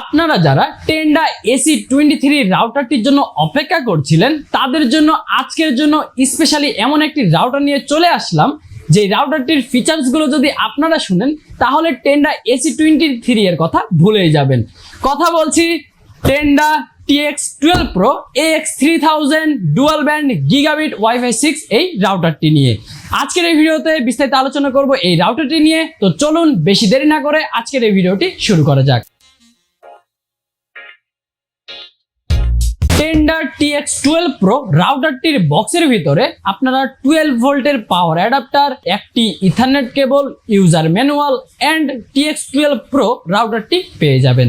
আপনারা যারা Tenda AC twenty three রাউটারটির জন্য অপেক্ষা করছিলেন, তাদের জন্য আজকের জন্য স্পেশালি এমন একটি রাউটার নিয়ে চলে আসলাম যে রাউটারটির ফিচার্সগুলো যদি আপনারা শুনেন, তাহলে টেন্ডা এসি টোয়েন্টি থ্রি এর কথা ভুলেই যাবেন। কথা বলছি Tenda TX twelve pro X three thousand dual band gigabit WiFi six এই রাউটারটি নিয়ে। আজকের এই ভিডিওতে বিস্তারিত আলোচনা করব এই রাউটারটি নিয়ে, তো চলুন বেশি দেরি না করে আজকের এই ভিডিওটি শুরু করা যাক। টেন্ডার টিএক্স টুয়েলভ প্রো রাউটারটির বক্সের ভিতরে আপনারা টুয়েলভ ভোল্টের পাওয়ার অ্যাডাপ্টার একটি ethernet cable user manual and TX twelve pro রাউটারটি পেয়ে যাবেন।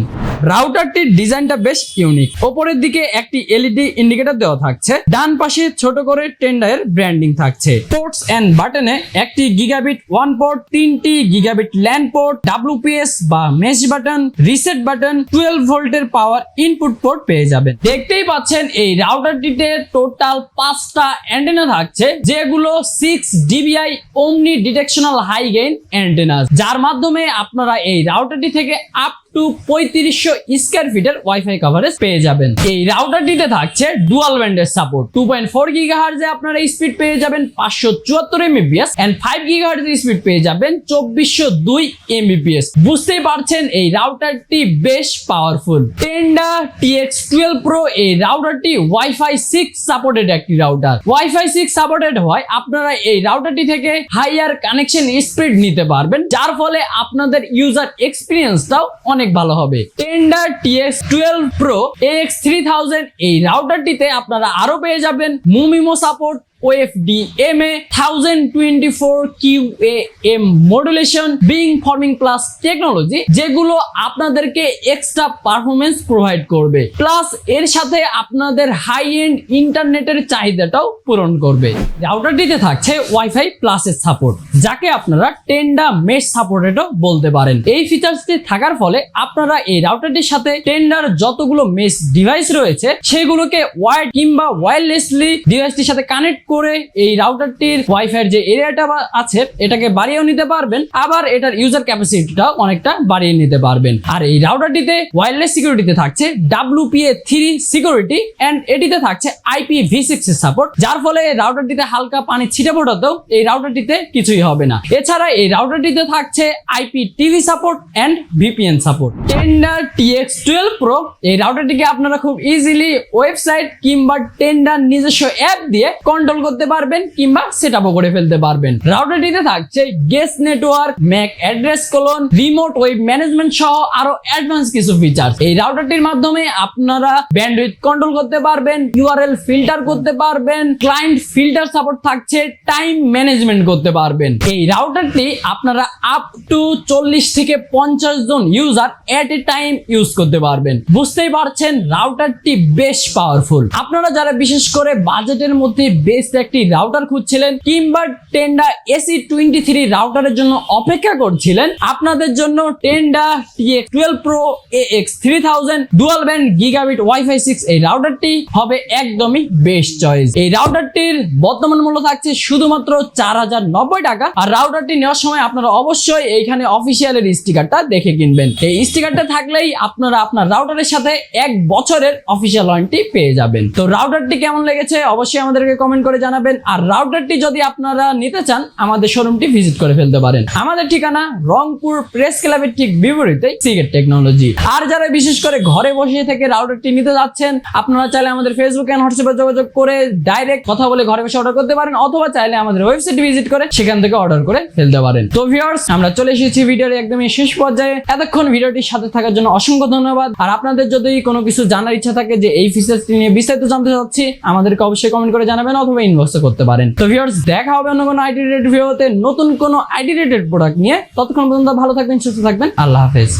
রাউটারটির ডিজাইনটা বেশ ইউনিক ওপরের দিকে একটি এলইডি ইন্ডিকেটর দেওয়া থাকছে। ডান পাশে ছোট করে টেন্ডারের ব্র্যান্ডিং থাকছে। পোর্টস এন্ড বাটনে একটি গিগাবিট ওয়ান পোর্ট তিনটি গিগাবিট ল্যান্ড পোর্ট ডাব্লিউপিএস বা mesh button reset button twelve ভোল্টের পাওয়ার ইনপুট পোর্ট পেয়ে যাবেন। দেখতেই পাচ্ছেন এই রাউটারটিতে টোটাল পাঁচটা অ্যান্টেনা থাকছে, যেগুলো সিক্স ডিবিআই ওমনি ডিটেকশনাল হাই গেইন অ্যান্টেনা যার মাধ্যমে আপনারা এই রাউটারটি থেকে আপ টু পঁয়ত্রিশশো স্কোয়ার ফিটের ওয়াইফাই কভারেজ পেয়ে যাবেন। এই রাউটারটিতে থাকছে ডুয়াল ব্যান্ডের support two point four giga হার্জে আপনারা স্পিড পেয়ে যাবেন পাঁচশো চুয়াত্তর এমবিপিএস এন্ড ফাইভ স্পিড পেয়ে যাবেন চব্বিশশো দুই এমবিপিএস বুঝতেই পারছেন এই রাউটারটি বেশ powerful Tenda TX twelve pro এই রাউটারটি ওয়াইফাই সিক্স সাপোর্টেড একটি রাউটার ওয়াইফাই সিক্স সাপোর্টেড হয়, আপনারা এই রাউটারটি থেকে হাইয়ার কানেকশন স্পিড নিতে পারবেন, যার ফলে আপনাদের ইউজার এক্সপিরিয়েন্সটাও অনেক ভালো হবে। Tender TX twelve pro X three thousand এই রাউটারটিতে আপনারা আরও পেয়ে যাবেন MU MIMO support M A M modulation beamforming plus technology যেগুলো আপনাদেরকে এক্সট্রা পারফরমেন্স প্রোভাইড করবে। প্লাস এর সাথে আপনাদের হাই এন্ড ইন্টারনেটের চাহিদাটাও পূরণ করবে। রাউটারটিতে থাকছে ওয়াইফাই প্লাসের সাপোর্ট যাকে আপনারা টেন্ডা মেশ সাপোর্টেডও বলতে পারেন। এই ফিচার্সটি থাকার ফলে আপনারা এই রাউটারটির সাথে টেন্ডার যতগুলো মেশ ডিভাইস রয়েছে, সেগুলোকে ওয়ার্ড কিংবা ওয়্যারলেসলি ডিভাইসটির সাথে কানেক্ট করে এই রাউটারটির ওয়াইফাই যে এরিয়াটা আছে, এটাকে বাড়িয়েও নিতে পারবেন। আবার এটার ইউজার ক্যাপাসিটিটাও অনেকটা বাড়িয়ে নিতে পারবেন। আর এই রাউটারটিতে ওয়্যারলেস সিকিউরিটিতে থাকছে ডাব্লিউপিএ থ্রি সিকিউরিটি এন্ড এটিতে থাকছে আইপি ভি সিক্স এর সাপোর্ট যার ফলে রাউটারটিতে হালকা পানি ছিটে ফোটাতেও এই রাউটারটিতে কিছুই হবে না। এছাড়া এই রাউটারটিতে থাকছে IP TV support and VPN support Tenda TX twelve pro এই রাউটারটিকে আপনারা খুব ইজিলি ওয়েবসাইট কিংবা টেন্ডার নিজস্ব অ্যাপ দিয়ে কন্ট্রোল করতে পারবেন কিংবা সেট আপও করে ফেলতে পারবেন। রাউটারটিতে থাকছে guest network MAC address colon remote web management সহ আরও অ্যাডভান্স কিছু ফিচার্স এই রাউটারটির মাধ্যমে আপনারা ব্যান্ডউইথ কন্ট্রোল করতে পারবেন ইউআরএল ফিল্টার করতে পারবেন ক্লায়েন্ট ফিল্টার সাপোর্ট থাকছে টাইম ম্যানেজমেন্ট করতে পারবেন। এই রাউটারটি আপনারা আপ টু চল্লিশ থেকে পঞ্চাশ জন user at a time use করতে পারবেন। বুঝতেই পারছেন রাউটারটি বেশ পাওয়ারফুল আপনারা যারা বিশেষ করে বাজেটের মধ্যে বেস্ট একটি রাউটার খুঁজছিলেন কিংবা টেন্ডা এসি টোয়েন্টি থ্রি রাউটারের জন্য অপেক্ষা করছিলেন। আপনাদের জন্য Tenda TX twelve pro A X three thousand dual band gigabit wifi six এই রাউটারটি হবে একদমই বেস্ট চয়েস এই রাউটারটির বর্তমান মূল্য থাকছে শুধুমাত্র চার হাজার নব্বই টাকা। আর রাউটারটি নেওয়ার সময় আপনারা অবশ্যই এইখানে অফিসিয়ালের স্টিকারটা দেখে কিনবেন। এই স্টিকারটা থাকলেই আপনারা আপনার রাউটারের সাথে এক বছরের অফিসিয়াল ওয়ারেন্টি পেয়ে যাবেন। তো রাউটারটি কেমন লেগেছে? অবশ্যই আমাদেরকে কমেন্ট করে জানাবেন। আর রাউটারটি যদি আপনারা নিতে চান, আমাদের শোরুমটি ভিজিট করে ফেলতে পারেন। আমাদের ঠিকানা রংপুর প্রেস ক্লাবের ঠিক বিপরীতে সিগেট টেকনোলজি আর যারা বিশেষ করে ঘরে বসে থেকে রাউটারটি নিতে যাচ্ছেন, আপনারা চাইলে আমাদের ফেসবুক এন্ড হোয়াটসঅ্যাপে যোগাযোগ করে ডাইরেক্ট কথা বলে ঘরে বসে অর্ডার করতে পারেন, অথবা চাইলে আমাদের ওয়েবসাইট ভিজিট করে সেখান থেকে অর্ডার করে ফেলতে পারেন। তো ভিউয়ার্স আমরা চলে এসেছি ভিডিওর একদমই শেষ পর্যায়ে। এতক্ষণ ভিডিওটির সাথে থাকার জন্য অসংখ্য ধন্যবাদ। আর আপনাদের যদি কোনো কিছু জানার ইচ্ছা থাকে যে এই ফিচার্সটি নিয়ে বিস্তারিত জানতে চাচ্ছি, আমাদেরকে অবশ্যই কমেন্ট করে জানাবেন, অথবা ইনবক্স করতে পারেন। তো ভিউয়ার্স দেখা হবে অন্য কোনো আইডি রেটেড ভিডিওতে নতুন কোনো আইডি রেটেড প্রোডাক্ট নিয়ে। ততক্ষণ পর্যন্ত ভালো থাকবেন, সুস্থ থাকবেন। আল্লাহ হাফেজ।